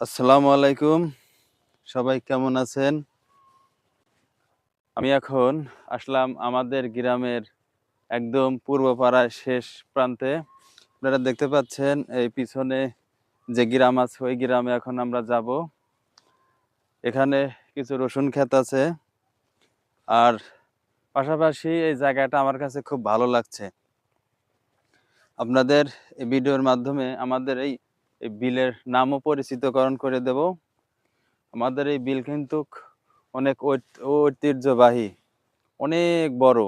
আসসালামু আলাইকুম। সবাই কেমন আছেন? আমি এখন আসলাম আমাদের গ্রামের একদম পূর্ব পাড়ায় শেষ প্রান্তে। আপনারা দেখতে পাচ্ছেন এই পিছনে যে গ্রাম আছে, ওই গ্রামে এখন আমরা যাব। এখানে কিছু রসুন ক্ষেত আছে। আর পাশাপাশি এই জায়গাটা আমার কাছে খুব ভালো লাগছে। আপনাদের এই ভিডিওর মাধ্যমে আমাদের এই এই বিলের নামও পরিচিতকরণ করে দেব। আমাদের এই বিল কিন্তু অনেক ঐত- ঐতিহ্যবাহী, অনেক বড়।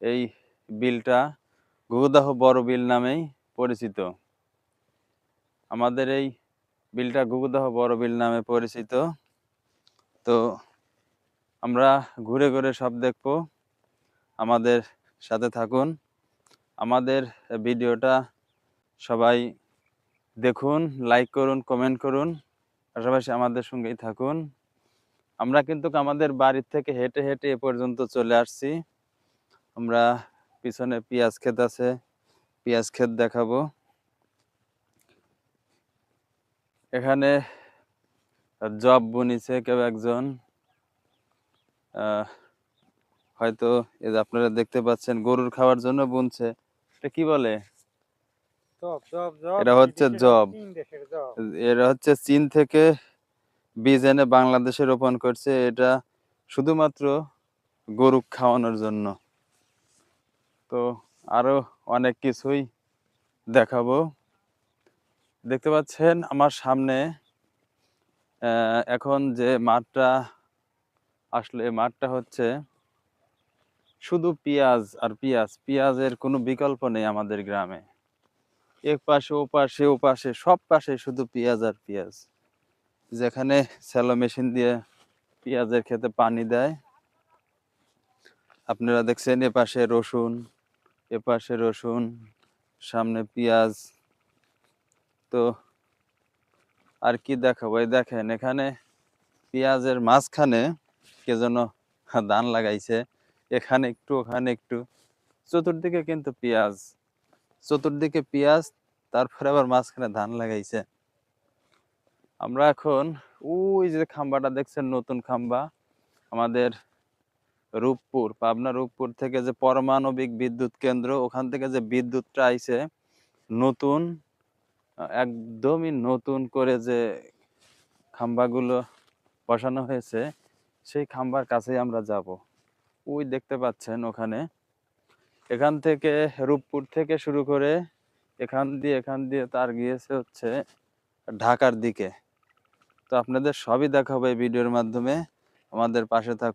এই বিলটা গুগুদাহ বড় বিল নামেই পরিচিত। আমাদের এই বিলটা গুগুদাহ বড় বিল নামে পরিচিত। তো আমরা ঘুরে ঘুরে সব দেখব। আমাদের সাথে থাকুন। আমাদের ভিডিওটা সবাই দেখুন লাইক করুন কমেন্ট করুন। পাশাপাশি আমাদের সঙ্গেই থাকুন। আমরা কিন্তু আমাদের বাড়ির থেকে হেঁটে হেঁটে এ পর্যন্ত চলে আসছি। আমরা পিছনে পেঁয়াজ ক্ষেত আছে, পেঁয়াজ ক্ষেত দেখাবো। এখানে জব বুনিছে কেউ একজন। হয়তো আপনারা দেখতে পাচ্ছেন, গরুর খাওয়ার জন্য বুনছে। এটা কি বলে? এটা হচ্ছে জব। এরা হচ্ছে চীন থেকে বীজ এনে বাংলাদেশে রোপণ করছে। এটা শুধুমাত্র গরু খাওয়ানোর জন্য। তো আরও অনেক কিছুই দেখাবো। দেখতে পাচ্ছেন আমার সামনে আহ, এখন যে মাঠটা আসলে এই মাঠটা হচ্ছে শুধু পেঁয়াজ আর পেঁয়াজ। পেঁয়াজের কোনো বিকল্প নেই আমাদের গ্রামে। এক পাশে ও পাশে ও পাশে সব পাশে শুধু পেঁয়াজ আর পেঁয়াজ। যেখানে স্যালো মেশিন দিয়ে পেঁয়াজের খেতে পানি দেয়। আপনারা দেখছেন এ পাশে রসুন এ পাশে রসুন, সামনে পেঁয়াজ। তো আর কি দেখাবো? এই দেখেন, এখানে পেঁয়াজের মাঝখানে কে যেন ধান লাগাইছে। এখানে একটু, ওখানে একটু। চতুর্দিকে কিন্তু পেঁয়াজ। চতুর্দিকে পেঁয়াজ, তারপরে আবার মাঝখানে ধান লাগাইছে। আমরা এখন, ওই যে খাম্বাটা দেখছেন, নতুন খাম্বা, আমাদের রূপপুর, পাবনা রূপপুর থেকে যে পারমাণবিক বিদ্যুৎ কেন্দ্র, ওখান থেকে যে বিদ্যুৎটা আইছে, নতুন, একদমই নতুন করে যে খাম্বাগুলো বসানো হয়েছে, সেই খাম্বার কাছেই আমরা যাব। ওই দেখতে পাচ্ছেন ওখানে এখান থেকে রূপপুর থেকে শুরু করে এখান দিয়ে এখান দিয়ে তার গিয়েছে হচ্ছে ঢাকার দিকে। তো আপনাদের সবই দেখাবো এই ভিডিওর মাধ্যমে। আমাদের পাশে থাকুন।